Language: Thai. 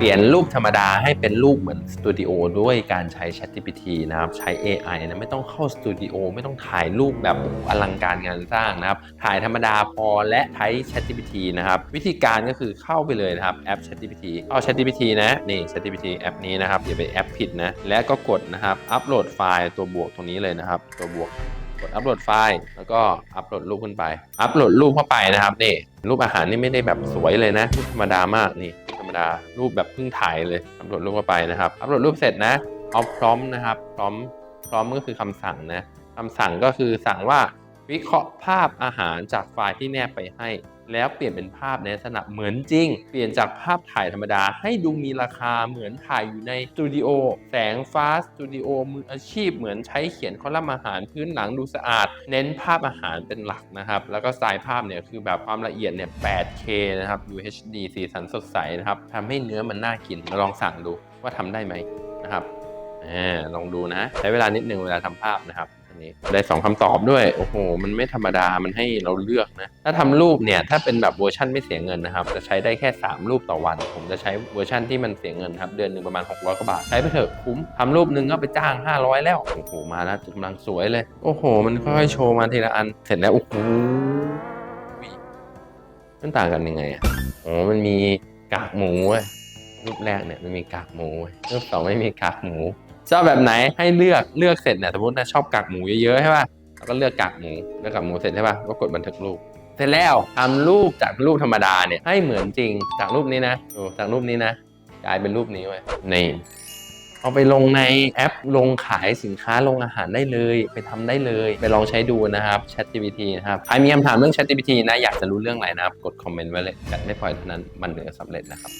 เปลี่ยนรูปธรรมดาให้เป็นรูปเหมือนสตูดิโอด้วยการใช้ ChatGPT นะครับ ใช้ AI นะไม่ต้องเข้าสตูดิโอไม่ต้องถ่ายรูปแบบอลังการงานสร้างนะครับ ถ่ายธรรมดาพอและใช้ ChatGPT นะครับ วิธีการก็คือเข้าไปเลยนะครับแอป ChatGPT เข้า ChatGPT นะนี่ ChatGPT แอปนี้นะครับอย่าไปแอปผิดนะและก็กดนะครับอัปโหลดไฟล์ตัวบวกตรงนี้เลยนะครับ ตัวบวกกดอัปโหลดไฟล์ แล้วก็อัปโหลดรูปขึ้นไป อัปโหลดรูปเข้าไปนะครับนี่รูปอาหารนี่ไม่ได้แบบสวยเลยนะธรรมดามากนี่ ดารูปแบบเพิ่งถ่ายเลยอัปโหลดรูปเข้าไปนะครับอัปโหลดรูปเสร็จนะเอาพร้อมนะครับพร้อมพร้อมก็คือคำสั่งนะคำสั่งก็คือสั่งว่าวิเคราะห์ภาพอาหารจากไฟล์ที่แนบไปให้ แล้วเปลี่ยนเป็นภาพในลักษณะเหมือนจริง เปลี่ยนจากภาพถ่ายธรรมดา ให้ดูมีราคาเหมือนถ่ายอยู่ในสตูดิโอ แสงฟ้าสตูดิโอมืออาชีพ เหมือนใช้เขียนคอลัมน์อาหารพื้นหลังดูสะอาด เน้นภาพอาหารเป็นหลักนะครับ แล้วก็สไตล์ภาพเนี่ยคือแบบความละเอียดเนี่ย 8K นะครับ UHD สีสันสดใสนะครับทำให้เนื้อมันน่ากินลองสั่งดูว่าทำได้ไหมนะครับอลองดูนะ ใช้เวลานิดนึงเวลาทำภาพนะครับ นี้ได้สองคำตอบด้วย โอ้โห มันไม่ธรรมดา มันให้เราเลือกนะ ถ้าทำรูปเนี่ย ถ้าเป็นแบบเวอร์ชันไม่เสียเงินนะครับ จะใช้ได้แค่ 3 รูปต่อวัน ผมจะใช้เวอร์ชันที่มันเสียเงินครับ เดือนหนึ่งประมาณ 600กว่าบาท ใช้ไปเถอะคุ้มทำรูปหนึงก็ไปจ้าง 500 แล้ว โอ้โห มาแล้วกำลังสวยเลย โอ้โห มันค่อยๆโชว์มาทีละอัน เสร็จแล้ว โอ้โหมันต่างกันยังไงอะอ๋อมันมีกากหมูเว้ยรูปแรกเนี่ยมันมีกากหมูเว้ยรูปสองไม่มีกากหมู ชอบแบบไหนให้เลือกเลือกเสร็จเนี่ยสมมตินะชอบกากหมูเยอะๆใช่ป่ะแล้วก็เลือกกากหมูเลือกกากหมูเสร็จใช่ป่ะก็กดบันทึกรูปเสร็จแล้วทำรูปจากรูปธรรมดาเนี่ยให้เหมือนจริงจากรูปนี้นะดูจากรูปนี้นะกลายเป็นรูปนี้ไว้นี่เอาไปลงในแอปลงขายสินค้าลงอาหารได้เลย ไปทำได้เลย ไปลองใช้ดูนะครับ ChatGPT นะครับใครมีคำถามเรื่อง ChatGPT นะ อยากจะรู้เรื่องอะไรนะครับ กดคอมเมนต์ไว้เลยจัดไม่ปล่อยเท่านั้นมันเหนือสำเร็จนะครับ